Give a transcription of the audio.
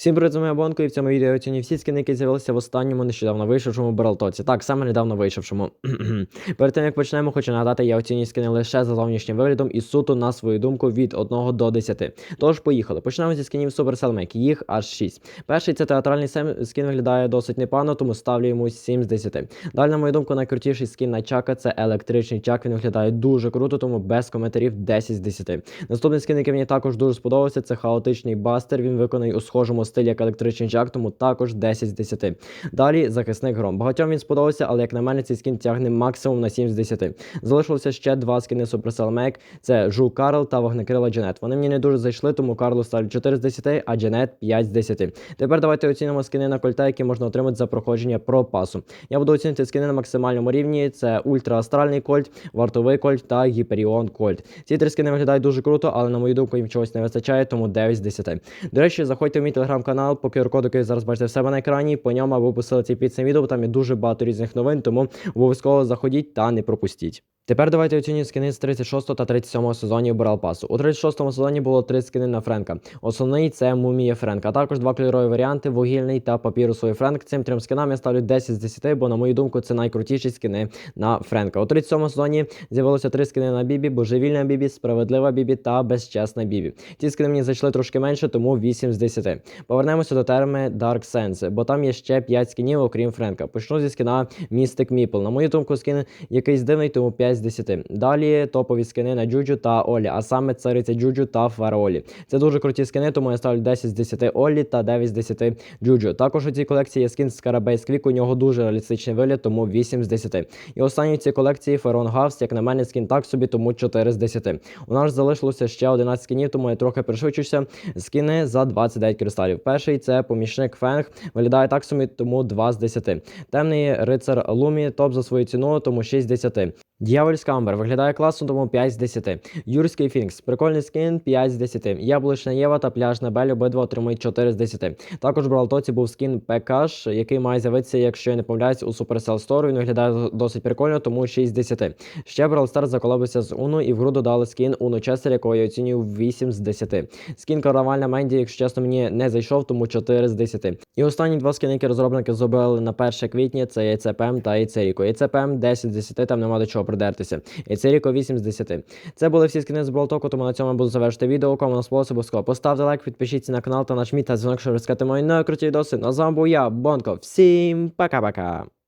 Всім привіт, з вами Бонко, і в цьому відео оцінюю всі скини, з'явилися в останньому нещодавно вийшовшому Бралтоці. Так, саме недавно вийшовшому. Перед тим як почнемо, хочу нагадати, я оцінюю скини лише за зовнішнім виглядом і суто на свою думку від 1 до 10. Тож поїхали. Почнемо зі скинів Supercell Mac, їх аж 6. Перший це театральний скін виглядає досить непогано, тому ставлю йому 7 з 10. Далі, на мою думку, найкрутіший скін на чака це електричний чак. Він виглядає дуже круто, тому без коментарів 10 з 10. Наступний скін, який мені також дуже сподобався, це хаотичний бастер. Він виконаний у схожому стилі як електричний чак, тому також 10 з 10. Далі захисник гром. Багатьом він сподобався, але як на мене, цей скін тягне максимум на 7 з 10. Залишилося ще два скини Supercell Mac. Це Жу Карл та Вогнекрила Дженет. Вони мені не дуже зайшли, тому Карлу ставлю 4 з 10, а Дженет 5 з 10. Тепер давайте оцінимо скини на кольта, які можна отримати за проходження про пасу. Я буду оцінити скини на максимальному рівні. Це ультраастральний кольт, вартовий кольт та гіперіон кольт. Ці три скини виглядають дуже круто, але на мою думку їм чогось не вистачає, тому 9 з 10. До речі, заходьте в мій телеграм-канал, по QR-коду, який зараз бачите в себе на екрані. По ньому або по ссылці під цим відео, бо там є дуже багато різних новин, тому обов'язково заходіть та не пропустіть. Тепер давайте оцінюємо скини з 36 та 37 сезонів Брал Пасу. У 36 сезоні було три скини на Френка. Основний це мумія Френка, а також два кольорові варіанти вугільний та папірусовий Френк. Цим трьом скинам я ставлю 10 з 10, бо на мою думку це найкрутіші скини на Френка. У 37 сезоні з'явилося три скини на Бібі: божевільна Бібі, справедлива Бібі та безчесна Бібі. Ці скини мені зайшли трошки менше, тому 8 з 10. Повернемося до терми Dark Sense, бо там є ще 5 скинів, окрім Френка. Почну зі скина Mystic Meeple. На мою думку, скин якийсь дивний, тому 5 з 10. Далі топові скини на Джуджу та Олі, а саме цариця Джуджу та Фараолі. Це дуже круті скини, тому я ставлю 10 з 10 Олі та 9 з 10 Джуджу. Також у цій колекції є скін Скарабейс Квік, у нього дуже реалістичний вигляд, тому 8 з 10. І останній в цій колекції Ферон Гавс, як на мене, скін так собі, тому 4 з 10. У нас залишилося ще 11 скінів, тому я трохи пришвидшуся. Скіни за 29 кристалів. Перший це помічник Фенг, виглядає так собі, тому 2 з 10. Темний рицар Лумі, топ за свою ціну, тому 6 з 10. Дьявольська Амбер виглядає класно, тому 5 з 10. Юрський Фінкс, прикольний скін 5 з 10. Яблучна Єва та пляжна Бель обидва отримують 4 з 10. Також в Бралтоці був скін ПКш, який має з'явитися, якщо я не помиляюсь, у Supercell Store. Він виглядає досить прикольно, тому 6 з 10. Ще Stars заколобився з Уну і в гру додали скін Уну Честер, якого я оцінюю 8 з 10. Скін Каравальна Менді, якщо чесно, мені не зайшов, тому 4 з 10. І останні два скини, які розробники зробили на 1 квітня, це яйцепем та яйцеріко. Яйцепем 10 з 10, там нема до чого придертися. Яйцеріко 8 з 10. Це були всі скини з Бралтоку, тому на цьому буду завершити відео. Кому на сподобалося, обов'язково поставте лайк, підпишіться на канал та нажміть та дзвінок, щоб розкати мої найкруті відоси. На з вами був я, Бонко. Всім пока-пока!